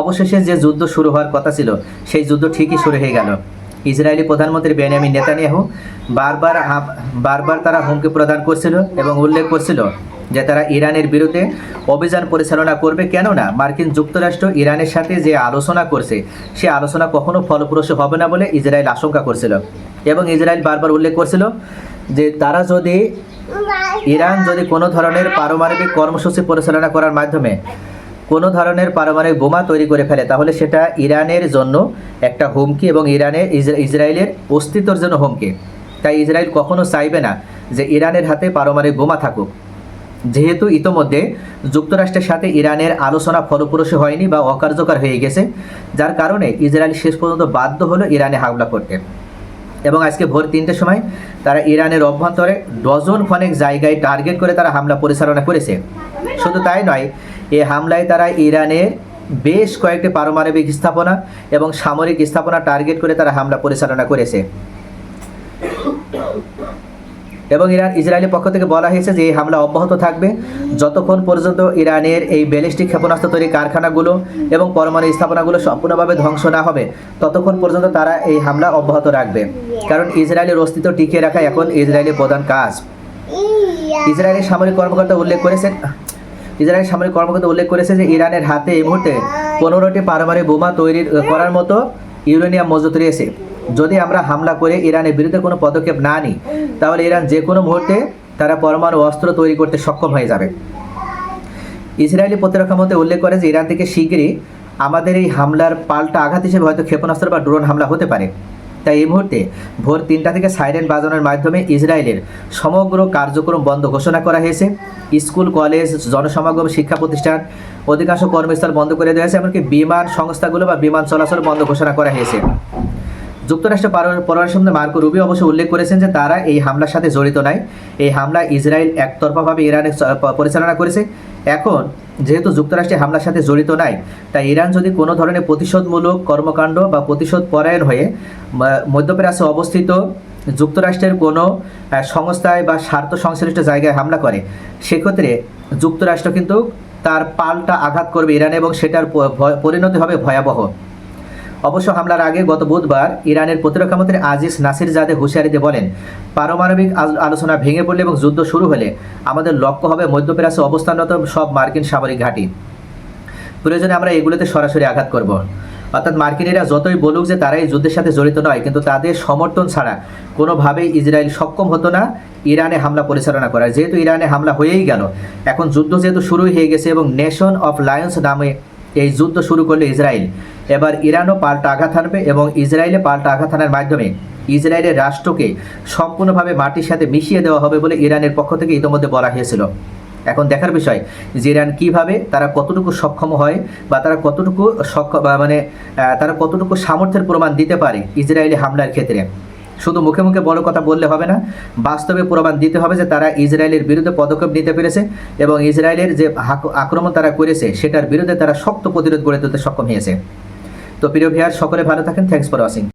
অবশেষে যে যুদ্ধ শুরু হওয়ার কথা ছিল, সেই যুদ্ধ ঠিকই শুরু হয়ে গেল। ইসরায়েলি প্রধানমন্ত্রী বেনিয়ামিন নেতানিয়াহু বারবার বারবার তারা হুমকি প্রদান করছিল এবং উল্লেখ করছিল যে তারা ইরানের বিরুদ্ধে অভিযান পরিচালনা করবে। কেননা, মার্কিন যুক্তরাষ্ট্র ইরানের সাথে যে আলোচনা করছে, সে আলোচনা কখনো ফলপ্রসূ হবে না বলে ইসরায়েল আশঙ্কা করছিল। এবং ইসরায়েল বারবার উল্লেখ করছিল যে তারা যদি ইরান যদি কোনো ধরনের পারমাণবিক কর্মসূচি পরিচালনা করার মাধ্যমে কোনো ধরনের পারমাণবিক বোমা তৈরি করে ফেলে, তাহলে সেটা ইরানের জন্য একটা হুমকি এবং ইরানের ইসরা- ইসরায়েলের অস্তিত্বর জন্য হুমকি। তাই ইসরায়েল কখনো চাইবে না যে ইরানের হাতে পারমাণবিক বোমা থাকুক। যেহেতু ইতোমধ্যে যুক্তরাষ্ট্রের সাথে ইরানের আলোচনা ফলপ্রসূ হয়নি বা অকার্যকর হয়ে গেছে, যার কারণে ইসরায়েল শেষ পর্যন্ত বাধ্য হলো ইরানে হামলা করতে। এবং আজকে ভোর তিনটের সময় তারা ইরানের অভ্যন্তরে ডজন খানেক জায়গায় টার্গেট করে তারা হামলা পরিচালনা করেছে। শুধু তাই নয় এই হামলায় তারা ইরানের বেশ কয়েকটি পারমাণবিক স্থাপনা এবং সামরিক স্থাপনা টার্গেট করে তারা হামলা পরিচালনা করেছে। এবং ইরান ইসরায়েলের পক্ষ থেকে বলা হয়েছে যে এই হামলা অব্যাহত থাকবে যতক্ষণ পর্যন্ত ইরানের এই ব্যালিস্টিক ক্ষেপণাস্ত্র তৈরি কারখানাগুলো এবং পরমাণু স্থাপনাগুলো সম্পূর্ণভাবে ধ্বংস না হবে ততক্ষণ পর্যন্ত তারা এই হামলা অব্যাহত রাখবে। কারণ ইসরায়েলের অস্তিত্ব টিকিয়ে রাখা এখন ইসরায়েলের প্রধান কাজ। ইসরায়েলের সামরিক কর্মকর্তা উল্লেখ করেছেন ইসরায়েলের সামরিক কর্মকর্তা উল্লেখ করেছে যে ইরানের হাতে এই মুহূর্তে পনেরোটি পারমাণবিক বোমা তৈরি করার মতো ইউরেনিয়াম মজুত রয়েছে। যদি আমরা হামলা করে ইরানের বিরুদ্ধে কোনো পদক্ষেপ না নিই, তাহলে ইরান যে কোনো মুহূর্তে তারা পরমাণু অস্ত্র তৈরি করতে সক্ষম হয়ে যাবে। ইসরায়েলি প্রতিরক্ষা মন্ত্রী উল্লেখ করে যে ইরান থেকে শীঘ্রই আমাদের এই হামলার পাল্টা আঘাত হিসেবে হয়তো ক্ষেপণাস্ত্র বা ড্রোন হামলা হতে পারে। তাই এই মুহূর্তে ভোর তিনটা থেকে সাইরেন বাজানোর মাধ্যমে ইসরায়েলের সমগ্র কার্যক্রম বন্ধ ঘোষণা করা হয়েছে। স্কুল, কলেজ, জনসমাগম, শিক্ষা প্রতিষ্ঠান, অধিকাংশ কর্মস্থল বন্ধ করে দেওয়া হয়েছে, এমনকি বিমান সংস্থাগুলো বা বিমান চলাচল বন্ধ ঘোষণা করা হয়েছে। যুক্তরাষ্ট্র পর- পররাষ্ট্রমন্ত্রী মার্কো রুবি অবশ্য উল্লেখ করেছেন যে তারা এই হামলার সাথে জড়িত নাই। এই হামলা ইসরায়েল একতরফাভাবে ইরানে পরিচালনা করেছে। এখন, যেহেতু যুক্তরাষ্ট্রের হামলার সাথে জড়িত নাই, তাই ইরান যদি কোনো ধরনের প্রতিশোধমূলক কর্মকাণ্ড বা প্রতিশোধ পরায়ণ হয়ে মধ্যপ্রাচ্যে অবস্থিত যুক্তরাষ্ট্রের কোনো সংস্থায় বা স্বার্থ সংশ্লিষ্ট জায়গায় হামলা করে, সেক্ষেত্রে যুক্তরাষ্ট্র কিন্তু তার পাল্টা আঘাত করবে ইরান এবং সেটার পরিণতি হবে ভয়াবহ। অবশ্য হামলার আগে গত বুধবার ইরানের প্রতিরক্ষামন্ত্রী আজিজ নাসির জাদে হুঁশিয়ারি দিয়ে বলেন, পারমাণবিক আল- আলোচনা ভেঙে পড়লে এবং যুদ্ধ শুরু হলে আমাদের লক্ষ্য হবে মধ্যপ্রাচ্যে অবস্থানরত সব মার্কিন সামরিক ঘাঁটি। প্রয়োজনে আমরা এগুলোতে সরাসরি আঘাত করব। অর্থাৎ মার্কিনীরা যতই বলুক যে তারা এই যুদ্ধের সাথে জড়িত নয়, কিন্তু তাদের সমর্থন ছাড়া কোনোভাবেই ইসরায়েল সক্ষম হতো না ইরানে হামলা পরিচালনা করার। যেহেতু ইরানে হামলা হয়েই গেল, এখন যুদ্ধ যেহেতু শুরুই হয়ে গেছে এবং নেশন অফ লায়ন্স নামে এই যুদ্ধ শুরু করল ইসরায়েল। এবার ইরানও পাল্টা আঘাত হানবে এবং ইসরায়েলে পাল্টা আঘাত হানার মাধ্যমে ইসরায়েলের রাষ্ট্রকে সম্পূর্ণভাবে মাটির সাথে মিশিয়ে দেওয়া হবে বলে ইরানের পক্ষ থেকে ইতিমধ্যে বলা হয়েছিল। এখন দেখার বিষয়, যে ইরান কীভাবে, তারা কতটুকু সক্ষম হয় বা তারা কতটুকু সক্ষম মানে তারা কতটুকু সামর্থ্যের প্রমাণ দিতে পারে ইসরায়েলি হামলার ক্ষেত্রে? শুধু মুখে মুখে বড় কথা বললে হবে না, বাস্তবে প্রমাণ দিতে হবে যে তারা ইসরায়েলের বিরুদ্ধে পদক্ষেপ নিতে পেরেছে এবং ইসরায়েলের যে আক্রমণ তারা করেছে, সেটার বিরুদ্ধে তারা শক্ত প্রতিরোধ গড়ে তুলতে সক্ষম হয়েছে। তো প্রিয় ভিয়ার সকলে ভালো থাকেন। Thanks for watching